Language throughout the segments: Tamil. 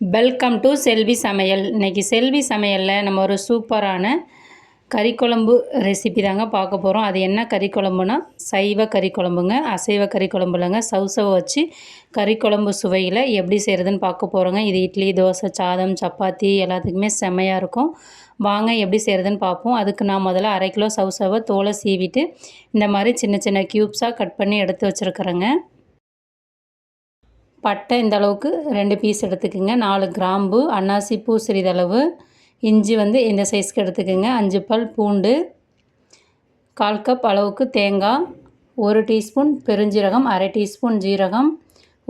வெல்கம் டு செல்வி சமையல் இன்றைக்கி செல்வி சமையலில் நம்ம ஒரு சூப்பரான கறி குழம்பு ரெசிபி தாங்க பார்க்க போகிறோம் அது என்ன கறி குழம்புனா சைவ கறி குழம்புங்க அசைவ கறி குழம்புலங்க சவுசவை வச்சு கறி குழம்பு சுவையில் எப்படி செய்கிறதுன்னு பார்க்க போகிறோங்க இது இட்லி தோசை சாதம் சப்பாத்தி எல்லாத்துக்குமே செம்மையாக இருக்கும். வாங்க எப்படி செய்கிறதுன்னு பார்ப்போம். அதுக்கு நான் முதல்ல அரை கிலோ சவுசவை தோலை சீவிட்டு இந்த மாதிரி சின்ன சின்ன க்யூப்ஸாக கட் பண்ணி எடுத்து வச்சுருக்குறேங்க. பட்டை இந்த அளவுக்கு ரெண்டு பீஸ் எடுத்துக்கோங்க. நாலு கிராம்பு அன்னாசி பூ சிறிதளவு இஞ்சி வந்து இந்த சைஸ்க்கு எடுத்துக்கோங்க. அஞ்சு பல் பூண்டு கால் கப் அளவுக்கு தேங்காய் ஒரு டீஸ்பூன் பெருஞ்சீரகம் அரை டீஸ்பூன் ஜீரகம்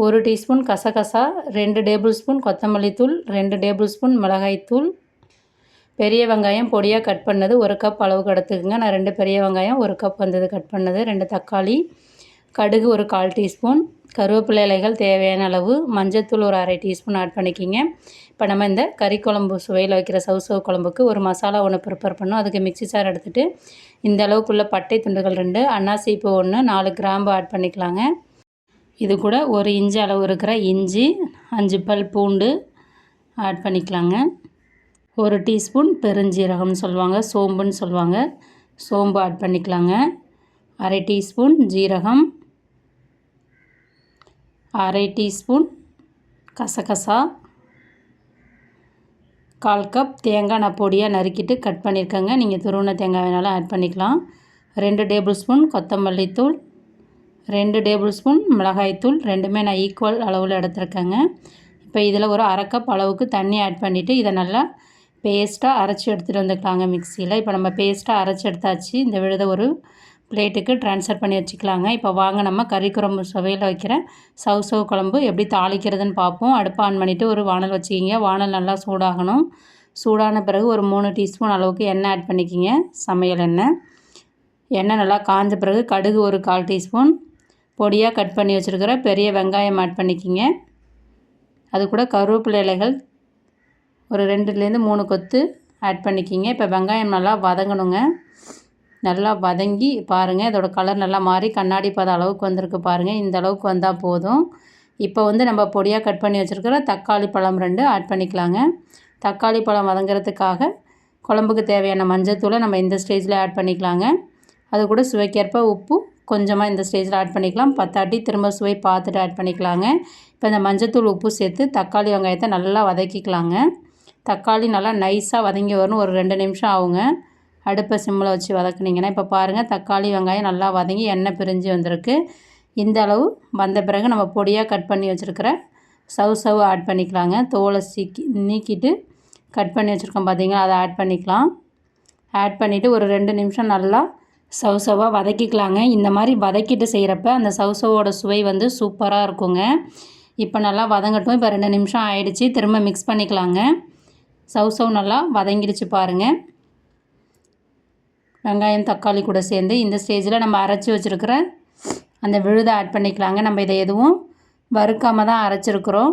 ஒரு டீஸ்பூன் கசகசா ரெண்டு டேபிள் ஸ்பூன் கொத்தமல்லி தூள் ரெண்டு டேபிள் ஸ்பூன் மிளகாய்த்தூள் பெரிய வெங்காயம் பொடியாக கட் பண்ணது ஒரு கப் அளவுக்கு எடுத்துக்கோங்க. நான் ரெண்டு பெரிய வெங்காயம் ஒரு கப் வந்தது கட் பண்ணது ரெண்டு தக்காளி கடுகு ஒரு கால் டீஸ்பூன் கருவேப்பிலை இலைகள் தேவையான அளவு மஞ்சத்தூள் ஒரு அரை டீஸ்பூன் ஆட் பண்ணிக்கிங்க. இப்போ நம்ம இந்த கறி குழம்பு சுவையில் வைக்கிற சவுசவு குழம்புக்கு ஒரு மசாலா ஒன்று ப்ரிப்பேர் பண்ணோம் அதுக்கு மிக்சி சார் எடுத்துகிட்டு இந்த அளவுக்குள்ள பட்டை துண்டுகள் ரெண்டு அன்னாசிப்பு ஒன்று நாலு கிராம்பு ஆட் பண்ணிக்கலாங்க. இது கூட ஒரு இஞ்சி அளவு இருக்கிற இஞ்சி அஞ்சு பல் பூண்டு ஆட் பண்ணிக்கலாங்க. ஒரு டீஸ்பூன் பெருஞ்சீரகம்னு சொல்லுவாங்க சோம்புன்னு சொல்லுவாங்க. சோம்பு ஆட் பண்ணிக்கலாங்க. அரை டீஸ்பூன் ஜீரகம் அரை டீஸ்பூன் கசகசா கால் கப் தேங்காய் நான் பொடியாக நறுக்கிட்டு கட் பண்ணியிருக்கேங்க. நீங்கள் துருவின தேங்காய் வேணாலும் ஆட் பண்ணிக்கலாம். ரெண்டு டேபிள் ஸ்பூன் கொத்தமல்லி தூள் ரெண்டு டேபிள் ஸ்பூன் மிளகாய்த்தூள் ரெண்டுமே நான் ஈக்குவல் அளவில் எடுத்துருக்கேங்க. இப்போ இதில் ஒரு அரை கப் அளவுக்கு தண்ணி ஆட் பண்ணிவிட்டு இதை நல்லா பேஸ்ட்டாக அரைச்சி எடுத்துகிட்டு வந்துக்கலாங்க மிக்சியில். இப்போ நம்ம பேஸ்ட்டாக அரைச்சி எடுத்தாச்சு. இந்த விழுத ஒரு பிளேட்டுக்கு ட்ரான்ஸ்ஃபர் பண்ணி வச்சுக்கலாங்க. இப்போ வாங்க நம்ம கறி குழம்பு சுவையில் வைக்கிற சவு சவு குழம்பு எப்படி தாளிக்கிறதுன்னு பார்ப்போம். அடுப்பு ஆன் பண்ணிவிட்டு ஒரு வானல் வச்சுக்கிங்க. வானல் நல்லா சூடாகணும். சூடான பிறகு ஒரு மூணு டீஸ்பூன் அளவுக்கு எண்ணெய் ஆட் பண்ணிக்கிங்க. சமையல் எண்ணெய். எண்ணெய் நல்லா காஞ்ச பிறகு கடுகு ஒரு கால் டீஸ்பூன். பொடியாக கட் பண்ணி வச்சுருக்கிற பெரிய வெங்காயம் ஆட் பண்ணிக்கிங்க. அது கூட கருவேப்பிலை இலைகள் ஒரு ரெண்டுலேருந்து மூணு கொத்து ஆட் பண்ணிக்கிங்க. இப்போ வெங்காயம் நல்லா வதங்கணுங்க. நல்லா வதங்கி பாருங்கள் இதோடய கலர் நல்லா மாறி கண்ணாடி பத அளவுக்கு வந்திருக்கு பாருங்கள் இந்த அளவுக்கு வந்தால் போதும். இப்போ வந்து நம்ம பொடியாக கட் பண்ணி வச்சுருக்கிற தக்காளி பழம் ரெண்டு ஆட் பண்ணிக்கலாங்க. தக்காளி பழம் வதங்கிறதுக்காக குழம்புக்கு தேவையான மஞ்சத்தூளை நம்ம இந்த ஸ்டேஜில் ஆட் பண்ணிக்கலாங்க. அது கூட சுவைக்கேற்ப உப்பு கொஞ்சமாக இந்த ஸ்டேஜில் ஆட் பண்ணிக்கலாம். பத்தாட்டி திரும்ப சுவை பார்த்துட்டு ஆட் பண்ணிக்கலாங்க. இப்போ இந்த மஞ்சத்தூள் உப்பு சேர்த்து தக்காளி வெங்காயத்தை நல்லா வதக்கிக்கலாங்க. தக்காளி நல்லா நைஸாக வதங்கி வரணும். ஒரு ரெண்டு நிமிஷம் ஆகுங்க. அடுப்பை சிம்மில் வச்சு வதக்குனிங்கன்னா இப்போ பாருங்கள் தக்காளி வெங்காயம் நல்லா வதங்கி எண்ணெய் பிரிஞ்சு வந்திருக்கு. இந்த அளவு வந்த பிறகு நம்ம பொடியாக கட் பண்ணி வச்சுருக்கிற சவு சவு ஆட் பண்ணிக்கலாங்க. தோலை சீக்கி நீக்கிட்டு கட் பண்ணி வச்சுருக்கோம் பார்த்தீங்களா அதை ஆட் பண்ணிக்கலாம். ஆட் பண்ணிவிட்டு ஒரு ரெண்டு நிமிஷம் நல்லா சவு சவாக வதக்கிக்கலாங்க. இந்த மாதிரி வதக்கிட்டு செய்கிறப்ப அந்த சவுசவோட சுவை வந்து சூப்பராக இருக்குங்க. இப்போ நல்லா வதங்கட்டும். இப்போ ரெண்டு நிமிஷம் ஆயிடுச்சு. திரும்ப மிக்ஸ் பண்ணிக்கலாங்க. சவு நல்லா வதங்கிடுச்சு பாருங்கள் வெங்காயம் தக்காளி கூட சேர்ந்து இந்த ஸ்டேஜில் நம்ம அரைச்சி வச்சுருக்கிற அந்த விழுதை ஆட் பண்ணிக்கலாங்க. நம்ம இதை எதுவும் வறுக்காமல் தான் அரைச்சிருக்கிறோம்.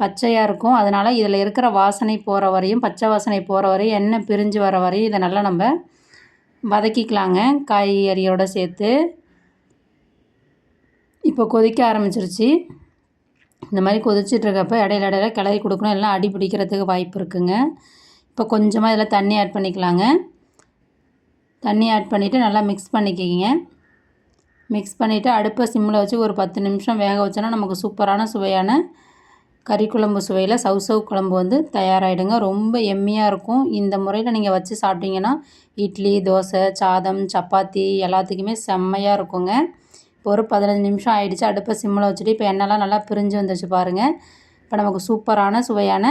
பச்சையாக இருக்கும். அதனால் இதில் இருக்கிற வாசனை போகிற வரையும் பச்சை வாசனை போகிற வரையும் எண்ணெய் பிரிஞ்சு வர வரையும் இதை நல்லா நம்ம வதக்கிக்கலாங்க. காய்கறியோடு சேர்த்து. இப்போ கொதிக்க ஆரம்பிச்சிருச்சு. இந்த மாதிரி கொதிச்சிட்ருக்கப்ப இடையில இடையில கிளறி கொடுக்கணும். எல்லாம் அடி பிடிக்கிறதுக்கு வாய்ப்பு இருக்குங்க. இப்போ கொஞ்சமாக இதில் தண்ணி ஆட் பண்ணிக்கலாங்க. தண்ணி ஆட் பண்ணிவிட்டு நல்லா மிக்ஸ் பண்ணிக்கிங்க. மிக்ஸ் பண்ணிவிட்டு அடுப்பை சிம்மில் வச்சு ஒரு பத்து நிமிஷம் வேக வச்சோன்னா நமக்கு சூப்பரான சுவையான கறி குழம்பு சுவையில் சவு சவு குழம்பு வந்து தயாராகிடுங்க ரொம்ப எம்மியாக இருக்கும். இந்த முறையில் நீங்கள் வச்சு சாப்பிட்டீங்கன்னா இட்லி தோசை சாதம் சப்பாத்தி எல்லாத்துக்குமே செம்மையாக இருக்குங்க. இப்போ ஒரு பதினஞ்சு நிமிஷம் ஆகிடுச்சு அடுப்பை சிம்மில் வச்சுட்டு இப்போ எண்ணெய்லாம் நல்லா பிரிஞ்சு வந்துச்சு பாருங்கள் இப்போ நமக்கு சூப்பரான சுவையான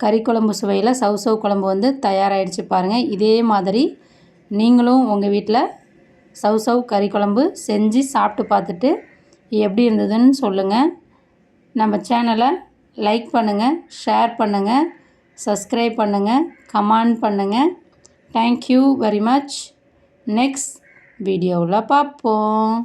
கறி குழம்பு சுவையில் சவு சவு குழம்பு வந்து தயாராகிடுச்சு பாருங்கள் இதே மாதிரி நீங்களும் உங்கள் வீட்டில் சவு சவு கறி குழம்பு செஞ்சு சாப்பிட்டு பார்த்துட்டு எப்படி இருந்ததுன்னு சொல்லுங்கள் நம்ம சேனலை லைக் பண்ணுங்கள் ஷேர் பண்ணுங்கள் சப்ஸ்கிரைப் பண்ணுங்கள் கமெண்ட் பண்ணுங்கள் தேங்க்யூ வெரி மச் நெக்ஸ்ட் வீடியோவில் பார்ப்போம்.